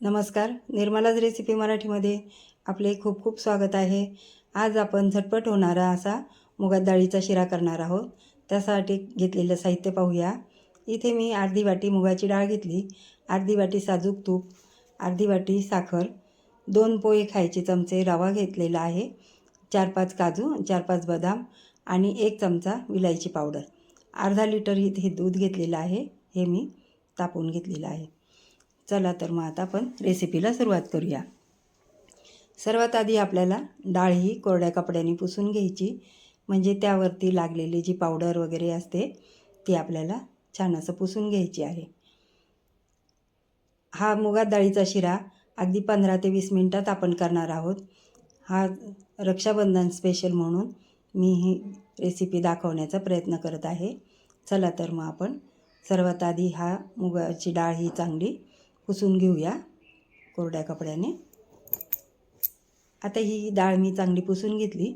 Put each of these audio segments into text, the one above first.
नमस्कार निर्मलाज रेसिपी मराठीमध्ये आपले खूप खूप स्वागत आहे. आज आपण झटपट होणारा असा मुगात डाळीचा शिरा करणार आहोत. त्यासाठी घेतलेलं साहित्य पाहूया. इथे मी अर्धी वाटी मुगाची डाळ घेतली. अर्धी वाटी साजूक तूप अर्धी वाटी साखर दोन पोहे खायचे चमचे रवा घेतलेला आहे चार पाच काजू चार पाच बदाम आणि एक चमचा विलायची पावडर. अर्धा लिटर इथे दूध घेतलेलं आहे हे मी तापवून घेतलेलं आहे. चला तर मग आता आपण रेसिपीला सुरुवात करूया. सर्वात आधी आपल्याला डाळ ही कोरड्या कपड्याने पुसून घ्यायची. म्हणजे त्यावरती लागलेली जी पावडर वगैरे असते ती आपल्याला छान असं पुसून घ्यायची आहे. हा मुगात डाळीचा शिरा अगदी पंधरा ते वीस मिनटात आपण करणार आहोत. हा रक्षाबंधन स्पेशल म्हणून मी ही रेसिपी दाखवण्याचा प्रयत्न करत आहे. चला तर मग आपण सर्वात आधी हा मुगाची डाळ ही चांगली पुसून घेऊया कोरड्या कपड्याने. आता ही डाळ मी चांगली पुसून घेतली.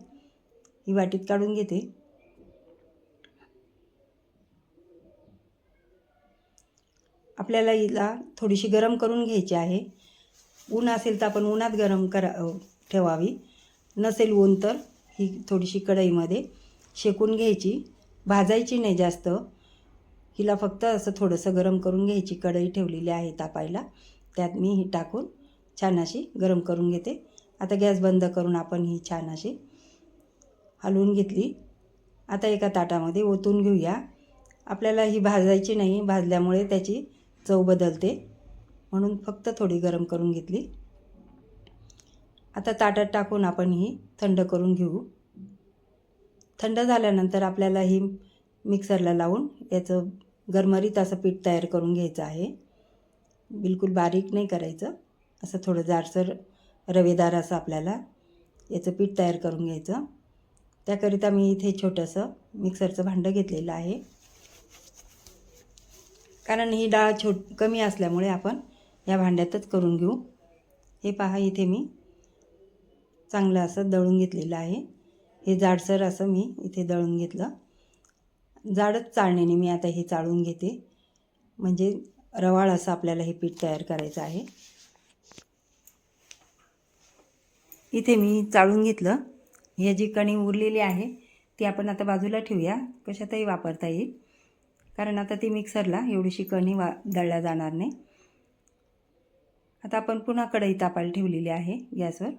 ही वाटीत काढून घेते. आपल्याला हिला थोडीशी गरम करून घ्यायची आहे. ऊन असेल तर आपण उन्हात गरम करा ठेवावी. नसेल ऊन तर ही थोडीशी कढईमध्ये शेकून घ्यायची. भाजायची नाही जास्त. हिला फक्त असं थोडंसं गरम करून घ्यायची कढई ठेवलेली आहे तापायला. त्यात मी ही टाकून छान अशी गरम करून घेते. आता गॅस बंद करून आपण ही छान अशी हलवून घेतली. आता एका ताटामध्ये ओतून घेऊया. आपल्याला ही भाजायची नाही भाजल्यामुळे त्याची चव बदलते. म्हणून फक्त थोडी गरम करून घेतली. आता ताटात टाकून आपण ही थंड करून घेऊ. थंड झाल्यानंतर आपल्याला ही मिक्सरला लावून याचं गरमरीत असं पीठ तयार करून घ्यायचं आहे. बिलकुल बारीक नाही करायचं. असं थोडं जाडसर रवेदार असं आपल्याला याचं पीठ तयार करून घ्यायचं. त्याकरिता मी इथे छोटंसं मिक्सरचं भांडं घेतलेलं आहे. कारण ही डाळ छोट कमी असल्यामुळे आपण या भांड्यातच करून घेऊ. हे पहा इथे मी चांगलं असं दळून घेतलेलं आहे. हे जाडसर असं मी इथे दळून घेतलं. जाडच चाळणीने मी आता हे चाळून घेते. म्हणजे रवाळ असं आपल्याला हे पीठ तयार करायचं आहे. इथे मी चाळून घेतलं. हे जी कणी उरलेली आहे ती आपण आता बाजूला ठेवूया. कशातही वापरता येईल. कारण आता ती मिक्सरला एवढीशी कणी वा दळल्या जाणार नाही. आता आपण पुन्हा कढई तापायला ठेवलेली आहे गॅसवर.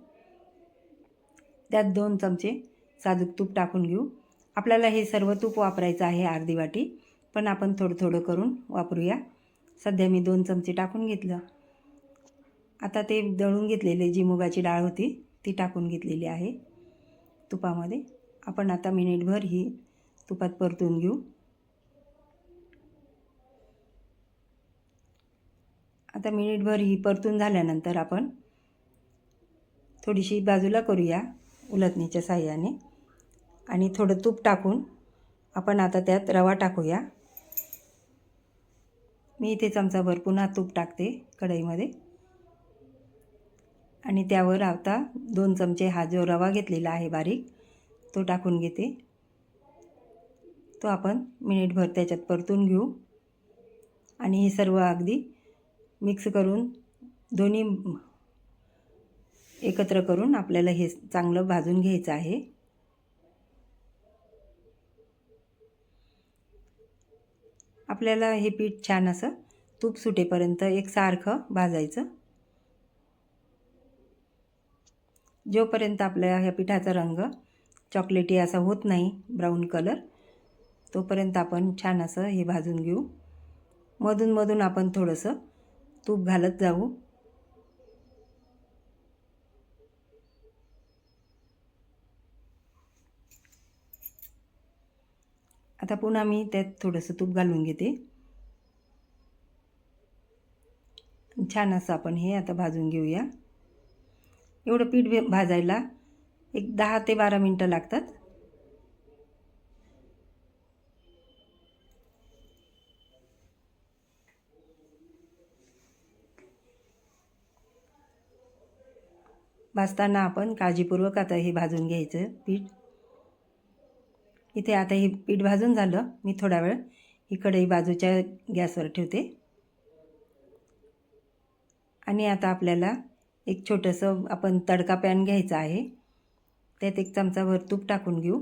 त्यात दोन चमचे साजूक तूप टाकून घेऊ. आपल्याला हे सर्व तूप वापरायचं आहे अर्धी वाटी. पण आपण थोडं थोडं करून वापरूया. सध्या मी दोन चमचे टाकून घेतलं. आता ते दळून घेतलेले जी मुगाची डाळ होती ती टाकून घेतलेली आहे तुपामध्ये. आपण आता मिनिटभर ही तुपात परतून घेऊ. आता मिनिटभर ही परतून झाल्यानंतर आपण थोडीशी बाजूला करूया उलटणीच्या साह्याने. आणि थोडं तूप टाकून आपण आता त्यात रवा टाकूया. मी इथे चमचाभर पुन्हा तूप टाकते कढईमध्ये. आणि त्यावर आता दोन चमचे हा जो रवा घेतलेला आहे बारीक तो टाकून घेते. तो आपण मिनिटभर त्याच्यात परतून घेऊ. आणि हे सर्व अगदी मिक्स करून दोन्ही एकत्र करून आपल्याला हे चांगलं भाजून घ्यायचं आहे. आपल्याला हे पीठ छान असं तूप सुटेपर्यंत एकसारखं भाजायचं. जोपर्यंत आपल्या ह्या पिठाचा रंग चॉकलेटी असा होत नाही ब्राऊन कलर तोपर्यंत आपण छान असं हे भाजून घेऊ. मधूनमधून आपण थोडंसं तूप घालत जाऊ. आता पुन्हा मी त्यात थोडंसं तूप घालून घेते. छान असं आपण हे आता भाजून घेऊया. एवढं पीठ भे भाजायला एक दहा ते बारा मिनटं लागतात. भाजताना आपण काळजीपूर्वक आता हे भाजून घ्यायचं पीठ. इथे आता हे पीठ भाजून झालं. मी थोडा वेळ ही कढई बाजूच्या गॅसवर ठेवते. आणि आता आपल्याला एक छोटंसं आपण तडका पॅन घ्यायचा आहे. त्यात एक चमचाभर तूप टाकून घेऊ.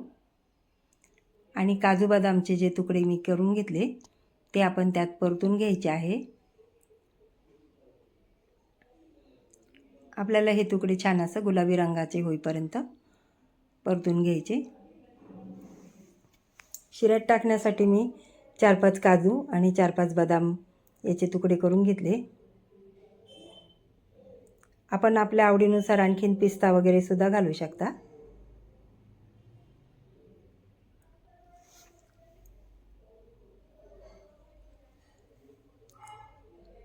आणि काजू बदामचे जे तुकडे मी करून घेतले ते आपण त्यात परतून घ्यायचे आहे. आपल्याला हे तुकडे छान असं गुलाबी रंगाचे होईपर्यंत परतून घ्यायचे. शिऱ्यात टाकण्यासाठी मी चार पाच काजू आणि चार पाच बदाम याचे तुकडे करून घेतले. आपण आपल्या आवडीनुसार आणखीन पिस्ता वगैरे सुद्धा घालू शकता.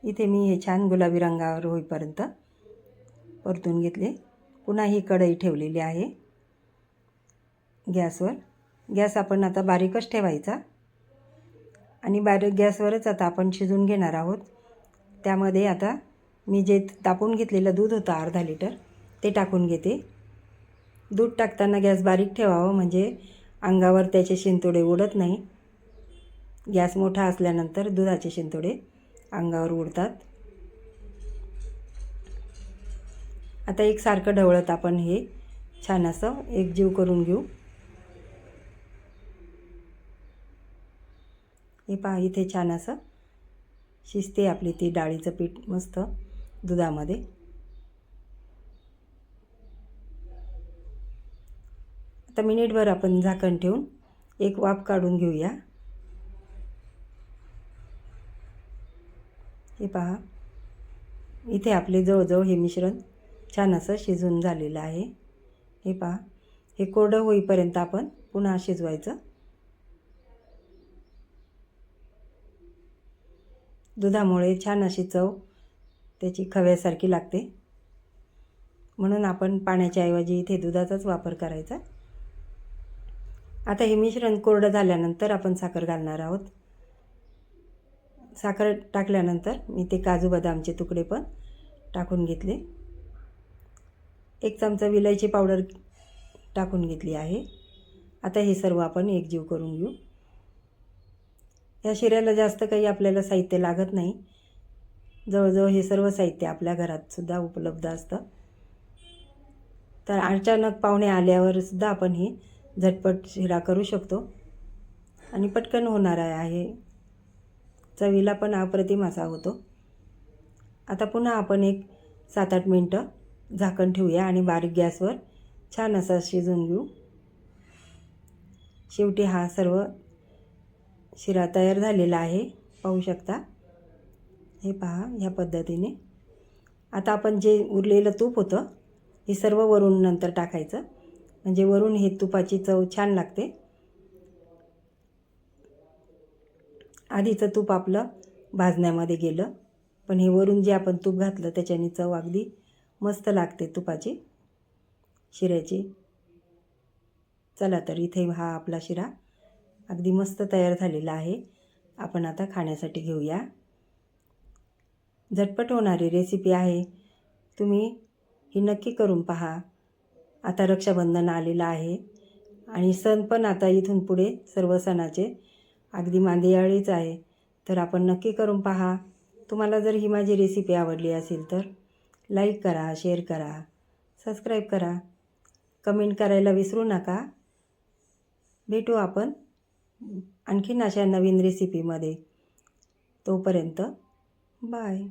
इथे मी हे छान गुलाबी रंगावर होईपर्यंत परतून घेतले. पुन्हा ही कढई ठेवलेली आहे. गॅसवर. गॅस आपण आता बारीकच ठेवायचा. आणि बारीक गॅसवरच आता आपण शिजून घेणार आहोत. त्यामध्ये आता मी जे तापून घेतलेलं दूध होतं अर्धा लिटर ते टाकून घेते. दूध टाकताना गॅस बारीक ठेवावं म्हणजे अंगावर त्याचे शिंतोडे उडत नाही. गॅस मोठा असल्यानंतर दुधाचे शिंतोडे अंगावर उडतात. आता एक सारखं ढवळत आपण हे छान असं एकजीव करून घेऊ. हे पहा इथे छान असं शिजते आपली ती डाळीचं पीठ मस्त दुधामध्ये. आता मिनिटभर आपण झाकण ठेवून एक वाफ काढून घेऊया. हे पहा इथे आपले जवळजवळ हे मिश्रण छान असं शिजून झालेलं आहे. हे पहा हे कोरडं होईपर्यंत आपण पुन्हा शिजवायचं. दुधामुळे छान अशी चव त्याची खव्यासारखी लागते. म्हणून आपण पाण्याच्या ऐवजी इथे दुधाचाच वापर करायचा. आता हे मिश्रण कोरडं झाल्यानंतर आपण साखर घालणार आहोत. साखर टाकल्यानंतर मी ते काजू बदामचे तुकडे पण टाकून घेतले. एक चमचा विलायची पावडर टाकून घेतली आहे. आता हे सर्व आपण एकजीव करून घेऊ. या शिऱ्याला जास्त काही आपल्याला साहित्य लागत नाही. जवळजवळ हे सर्व साहित्य आपल्या घरातसुद्धा उपलब्ध असतं. तर अचानक पाहुणे आल्यावरसुद्धा आपण ही झटपट शिरा करू शकतो. आणि पटकन होणार आहे. चवीला पण अप्रतिम असा होतो. आता पुन्हा आपण एक सात आठ मिनटं झाकण ठेवूया आणि बारीक गॅसवर छान असा शिजवून घेऊ. शेवटी हा सर्व शिरा तयार झालेला आहे. पाहू शकता. हे पहा ह्या पद्धतीने. आता आपण जे उरलेलं तूप होतं हे सर्व वरून नंतर टाकायचं. म्हणजे वरून हे तुपाची चव छान लागते. आधीचं तूप आपलं भाजण्यामध्ये गेलं. पण हे वरून जे आपण तूप घातलं त्याच्याने चव अगदी मस्त लागते तुपाची. शिऱ्याची. चला तर इथे हा आपला शिरा अगदी मस्त तयार झालेला आहे. आपण आता खाण्यासाठी घेऊया. झटपट होणारी रेसिपी आहे. तुम्ही ही नक्की करून पहा. आता रक्षाबंधन आलेलं आहे. आणि सण पण आता इथून पुढे सर्व सणाचे अगदी मांदियाळीच आहे. तर आपण नक्की करून पहा. तुम्हाला जर ही माझी रेसिपी आवडली असेल तर लाईक करा शेअर करा सबस्क्राईब करा. कमेंट करायला विसरू नका. भेटू आपण आणखीन अशा नवीन रेसिपीमध्ये तोपर्यंत बाय